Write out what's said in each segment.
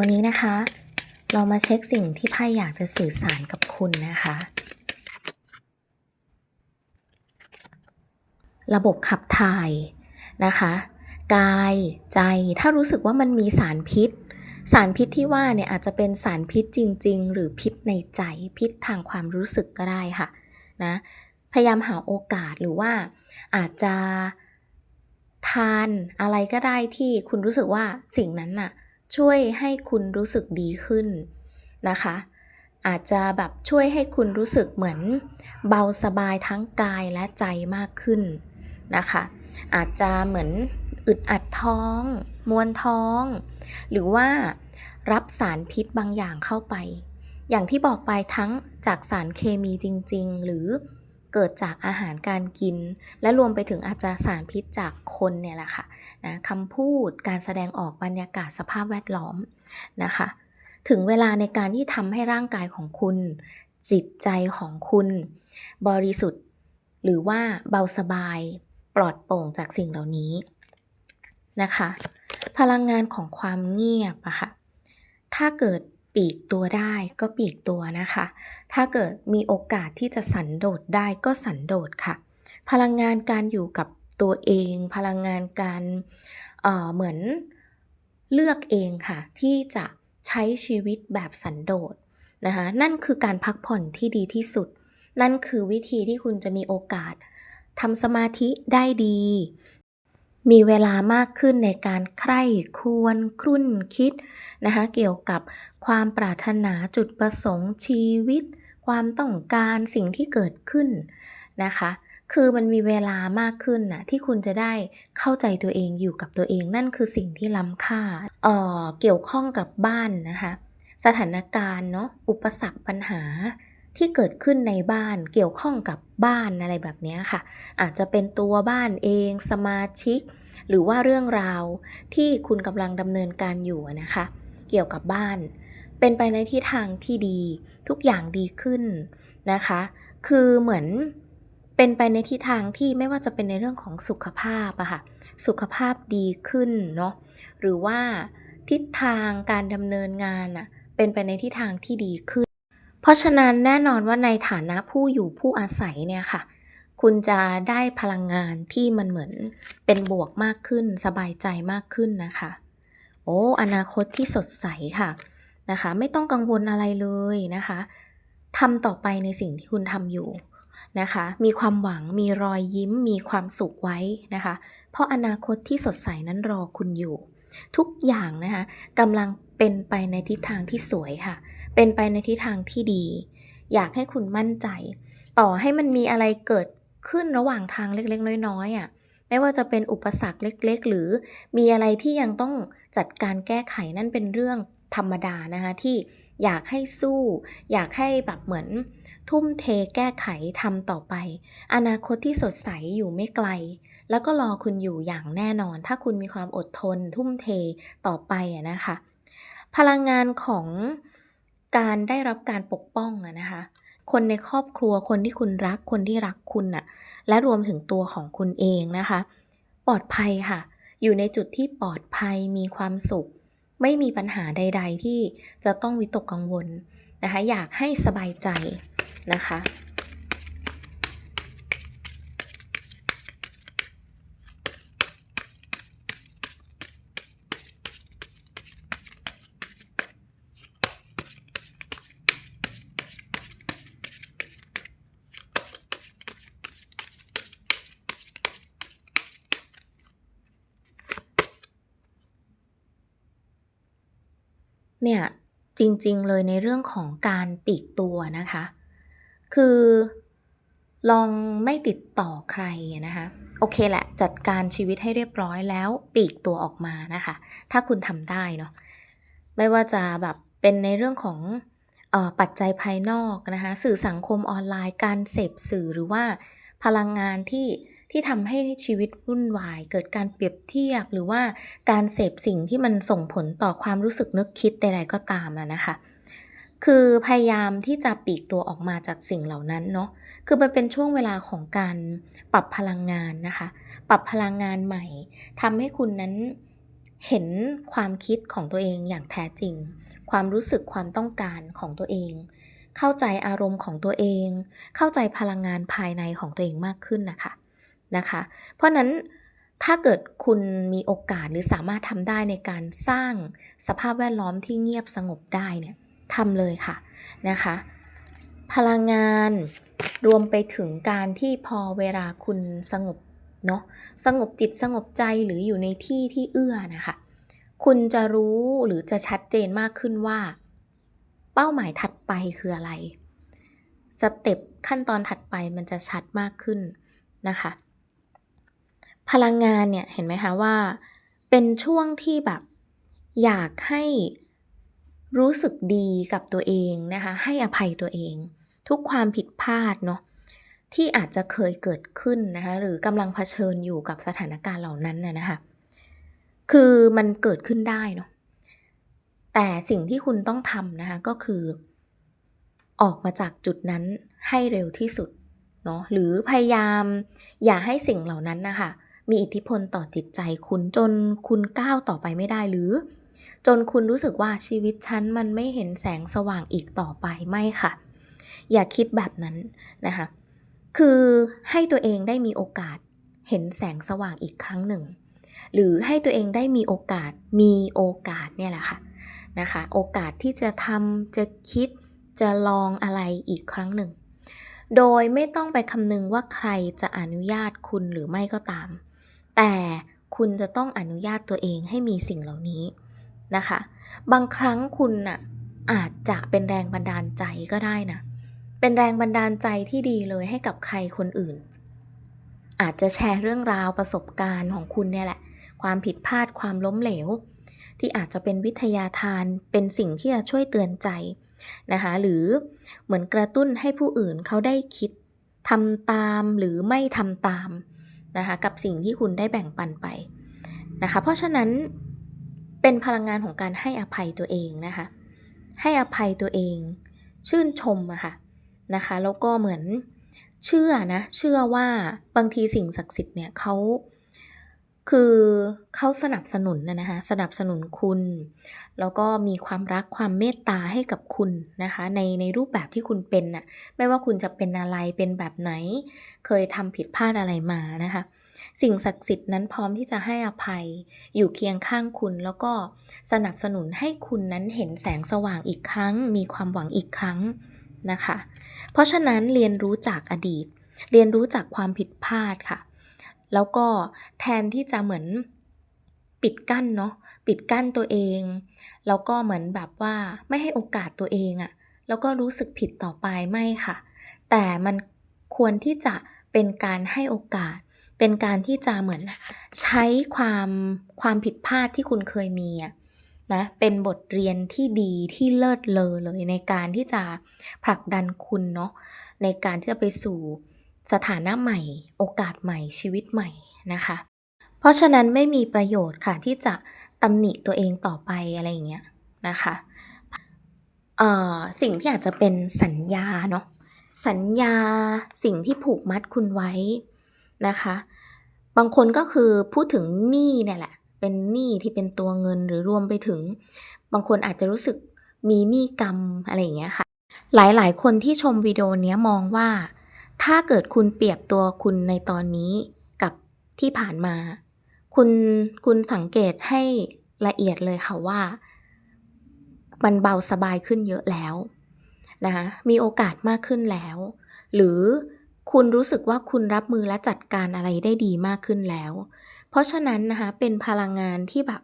วันนี้นะคะ เรามาเช็คสิ่งที่ไพ่อยากจะสื่อสารกับคุณนะคะ ระบบขับถ่ายนะคะ กายใจถ้ารู้สึกว่ามันมีสารพิษ สารพิษที่ว่าเนี่ยอาจจะเป็นสารพิษจริง ๆ หรือพิษในใจพิษทางความรู้สึกก็ได้ค่ะนะพยายามหาโอกาสหรือว่าอาจจะทานอะไรก็ได้ที่คุณรู้สึกว่าสิ่งนั้นน่ะ ช่วยให้คุณรู้สึกดีขึ้นนะคะ อาจจะแบบช่วยให้คุณรู้สึกเหมือนเบาสบายทั้งกายและใจมากขึ้นนะคะ อาจจะเหมือนอึดอัดท้อง มวนท้อง หรือว่ารับสารพิษบางอย่างเข้าไป อย่างที่บอกไปทั้งจากสารเคมีจริง ๆ หรือ เกิดจากอาหารการกิน และรวมไปถึงอาจจะสารพิษจากคนเนี่ยแหละค่ะนะคำพูดการแสดงออกบรรยากาศสภาพแวดล้อมนะคะ ถึงเวลาในการที่ทำให้ร่างกายของคุณ จิตใจของคุณ บริสุทธิ์ หรือว่าเบาสบาย ปลอดโปร่งจากสิ่งเหล่านี้นะคะ พลังงานของความเงียบอะค่ะถ้าเกิด ปีกตัวได้ก็ปีกตัวนะคะ ถ้าเกิดมีโอกาสที่จะสันโดษได้ก็สันโดษค่ะ พลังงานการอยู่กับตัวเอง พลังงานการเเหมือนเลือกเองค่ะ ที่จะใช้ชีวิตแบบสันโดษนะคะ นั่นคือการพักผ่อนที่ดีที่สุด นั่นคือวิธีที่คุณจะมีโอกาสทำสมาธิได้ดี มีเวลามากขึ้นในการใคร่ควรครุ่นคิดนะคะเกี่ยวกับความปรารถนาจุดประสงค์ชีวิต ความต้องการสิ่งที่เกิดขึ้นนะคะคือมันมีเวลามากขึ้นนะที่คุณจะได้เข้าใจตัวเองอยู่กับตัวเองนั่นคือสิ่งที่ล้ำค่าเอ่อเกี่ยวข้องกับบ้านนะคะสถานการณ์เนาะอุปสรรคปัญหา ที่เกิดขึ้นในบ้านเกี่ยวข้องกับบ้านอะไรแบบนี้ค่ะ อาจจะเป็นตัวบ้านเองสมาชิก หรือว่าเรื่องราวที่คุณกำลังดำเนินการอยู่นะคะ เกี่ยวกับบ้าน เป็นไปในทิศทางที่ดี ทุกอย่างดีขึ้นนะคะ คือเหมือนเป็นไปในทิศทางที่ไม่ว่าจะเป็นในเรื่องของสุขภาพอะค่ะ สุขภาพดีขึ้นเนาะ หรือว่าทิศทางการดำเนินงานอะเป็นไปในทิศทางที่ดีขึ้น เพราะฉะนั้นแน่นอนว่าในฐานะผู้อยู่ผู้อาศัยเนี่ยค่ะ คุณจะได้พลังงานที่มันเหมือนเป็นบวกมากขึ้น สบายใจมากขึ้นนะคะ โอ้อนาคตที่สดใสค่ะนะคะ ไม่ต้องกังวลอะไรเลยนะคะทำต่อไปในสิ่งที่คุณทำอยู่นะคะ มีความหวังมีรอยยิ้ม มีความสุขไว้นะคะ เพราะอนาคตที่สดใสนั้นรอคุณอยู่ ทุกอย่างนะคะกำลังเป็นไปในทิศทางที่สวยค่ะ เป็นไปในทิศทางที่ดี อยากให้คุณมั่นใจ ต่อให้มันมีอะไรเกิดขึ้นระหว่างทางเล็กๆ น้อยๆอะไม่ว่าจะเป็นอุปสรรคเล็กๆ หรือมีอะไรที่ยังต้องจัดการแก้ไขนั่นเป็นเรื่องธรรมดานะคะที่อยากให้สู้ อยากให้แบบเหมือนทุ่มเทแก้ไขทำต่อไป อนาคตที่สดใสอยู่ไม่ไกล แล้วก็รอคุณอยู่อย่างแน่นอน ถ้าคุณมีความอดทน ทุ่มเทต่อไปอะนะคะ พลังงานของ การได้รับการปกป้องอะนะคะ คนในครอบครัวคนที่คุณรักคนที่รักคุณน่ะและรวมถึงตัวของคุณเองนะคะ ปลอดภัยค่ะ อยู่ในจุดที่ปลอดภัยมีความสุข ไม่มีปัญหาใด ๆ ที่จะต้องวิตกกังวลนะคะ อยากให้สบายใจนะคะ เนี่ยจริงๆเลยในเรื่องของการปีกตัวนะคะ คือลองไม่ติดต่อใครนะคะ โอเคแหละ จัดการชีวิตให้เรียบร้อยแล้วปีกตัวออกมานะคะ ถ้าคุณทำได้เนาะไม่ว่าจะแบบเป็นในเรื่องของออปัจจัยภายนอกนะคะ สื่อสังคมออนไลน์ การเสพสื่อหรือว่าพลังงานที่ ที่ทำให้ชีวิตวุ่นวาย เกิดการเปรียบเทียบ หรือว่าการเสพสิ่งที่มันส่งผลต่อความรู้สึกนึกคิดใดๆก็ตามนะนะคะ คือพยายามที่จะปีกตัวออกมาจากสิ่งเหล่านั้นเนาะคือมันเป็นช่วงเวลาของการปรับพลังงานนะคะ ปรับพลังงานใหม่ทำให้คุณนั้นเห็นความคิดของตัวเองอย่างแท้จริง ความรู้สึกความต้องการของตัวเอง เข้าใจอารมณ์ของตัวเอง เข้าใจพลังงานภายในของตัวเองมากขึ้นนะคะ นะคะ เพราะนั้นถ้าเกิดคุณมีโอกาสหรือสามารถทำได้ในการสร้างสภาพแวดล้อมที่เงียบสงบได้เนี่ยทำเลยค่ะนะคะ พลังงานรวมไปถึงการที่พอเวลาคุณสงบเนาะสงบจิตสงบใจหรืออยู่ในที่ที่เอื้อนะคะ คุณจะรู้หรือจะชัดเจนมากขึ้นว่า เป้าหมายถัดไปคืออะไร สเต็ปขั้นตอนถัดไปมันจะชัดมากขึ้นนะคะ พลังงานเนี่ยเห็นไหมคะว่า เป็นช่วงที่แบบอยากให้รู้สึกดีกับตัวเองนะคะ ให้อภัยตัวเอง ทุกความผิดพลาดเนาะที่อาจจะเคยเกิดขึ้นนะคะ หรือกำลังเผชิญอยู่กับสถานการณ์เหล่านั้นน่ะนะคะ คือมันเกิดขึ้นได้เนาะแต่สิ่งที่คุณต้องทำนะคะก็คือ ออกมาจากจุดนั้นให้เร็วที่สุดเนาะหรือพยายามอย่าให้สิ่งเหล่านั้นนะคะ มีอิทธิพลต่อจิตใจคุณจนคุณก้าวต่อไปไม่ได้หรือ จนคุณรู้สึกว่าชีวิตฉันมันไม่เห็นแสงสว่างอีกต่อไปไม่ค่ะ อย่าคิดแบบนั้นนะคะคือให้ตัวเองได้มีโอกาสเห็นแสงสว่างอีกครั้งหนึ่ง หรือให้ตัวเองได้มีโอกาสมีโอกาสเนี่ยแหละค่ะนะคะโอกาสที่จะทำจะคิดจะลองอะไรอีกครั้งหนึ่ง โดยไม่ต้องไปคำนึงว่าใครจะอนุญาตคุณหรือไม่ก็ตาม แต่คุณจะต้องอนุญาตตัวเองให้มีสิ่งเหล่านี้นะคะ บางครั้งคุณน่ะอาจจะเป็นแรงบันดาลใจก็ได้นะ เป็นแรงบันดาลใจที่ดีเลยให้กับใครคนอื่น อาจจะแชร์เรื่องราวประสบการณ์ของคุณเนี่ยแหละ ความผิดพลาดความล้มเหลว ที่อาจจะเป็นวิทยาทาน เป็นสิ่งที่จะช่วยเตือนใจนะคะ หรือเหมือนกระตุ้นให้ผู้อื่นเขาได้คิดทำตามหรือไม่ทำตาม นะคะกับสิ่งที่คุณได้แบ่งปันไปนะคะเพราะฉะนั้นเป็นพลังงานของการให้อภัยตัวเองนะคะให้อภัยตัวเองชื่นชมอะค่ะนะคะแล้วก็เหมือนเชื่อนะเชื่อว่าบางทีสิ่งศักดิ์สิทธิ์เนี่ยเขา คือเขาสนับสนุนนะนะคะสนับสนุนคุณ แล้วก็มีความรักความเมตตาให้กับคุณนะคะ ในในรูปแบบที่คุณเป็นน่ะไม่ว่าคุณจะเป็นอะไรเป็นแบบไหน เคยทำผิดพลาดอะไรมานะคะ สิ่งศักดิ์สิทธิ์นั้นพร้อมที่จะให้อภัยอยู่เคียงข้างคุณ แล้วก็สนับสนุนให้คุณนั้นเห็นแสงสว่างอีกครั้ง มีความหวังอีกครั้งนะคะ เพราะฉะนั้นเรียนรู้จากอดีต เรียนรู้จากความผิดพลาดค่ะ แล้วก็แทนที่จะเหมือนปิดกั้นเนาะปิดกั้นตัวเอง แล้วก็เหมือนแบบว่าไม่ให้โอกาสตัวเองอะแล้วก็รู้สึกผิดต่อไปไม่ค่ะ แต่มันควรที่จะเป็นการให้โอกาส เป็นการที่จะเหมือนใช้ความความผิดพลาดที่คุณเคยมีอะนะเป็นบทเรียนที่ดีที่เลิศเลอเลยในการที่จะผลักดันคุณเนาะในการที่จะไปสู่ สถานะใหม่ โอกาสใหม่ชีวิตใหม่นะคะ เพราะฉะนั้นไม่มีประโยชน์ค่ะที่จะตำหนิตัวเองต่อไปอะไรอย่างเงี้ยนะคะสิ่งที่อาจจะเป็นสัญญาเนาะสัญญาสิ่งที่ผูกมัดคุณไว้นะคะ บางคนก็คือพูดถึงหนี้เนี่ยแหละ เป็นหนี้ที่เป็นตัวเงินหรือรวมไปถึง บางคนอาจจะรู้สึกมีหนี้กรรมอะไรอย่างเงี้ยค่ะ หลายๆ คนที่ชมวิดีโอนี้มองว่า ถ้าเกิดคุณเปรียบตัวคุณในตอนนี้กับที่ผ่านมา คุณคุณสังเกตให้ละเอียดเลยค่ะว่า มันเบาสบายขึ้นเยอะแล้วนะคะมีโอกาสมากขึ้นแล้ว หรือคุณรู้สึกว่าคุณรับมือและจัดการอะไรได้ดีมากขึ้นแล้ว เพราะฉะนั้นนะคะเป็นพลังงานที่แบบ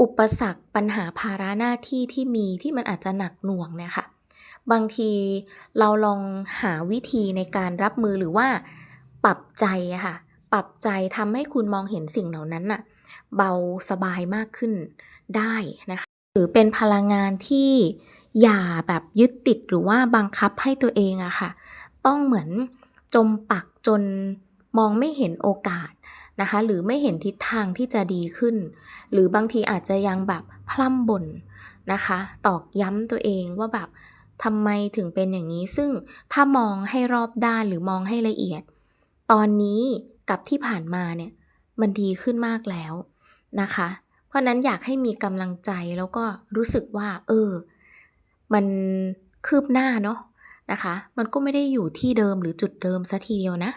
อุปสรรคปัญหาภาระหน้าที่ที่มีที่มันอาจจะหนักหน่วงเนี่ยค่ะ บางทีเราลองหาวิธีในการรับมือหรือว่าปรับใจอะค่ะ ปรับใจทำให้คุณมองเห็นสิ่งเหล่านั้นน่ะเบาสบายมากขึ้นได้นะคะ หรือเป็นพลังงานที่อย่าแบบยึดติดหรือว่าบังคับให้ตัวเองอะค่ะ ต้องเหมือนจมปักจนมองไม่เห็นโอกาสนะคะ หรือไม่เห็นทิศทางที่จะดีขึ้น หรือ บางทีอาจจะยังแบบพร่ำบ่นนะคะ ตอกย้ำตัวเองว่าแบบ ทำไมถึงเป็นอย่างนี้ซึ่งถ้ามองให้รอบด้านหรือมองให้ละเอียด ตอนนี้กับที่ผ่านมาเนี่ยมันดีขึ้นมากแล้วนะคะ เพราะฉะนั้นอยากให้มีกำลังใจแล้วก็รู้สึกว่า เออ มันคืบหน้าเนาะนะคะ มันก็ไม่ได้อยู่ที่เดิมหรือจุดเดิมซะทีเดียวนะ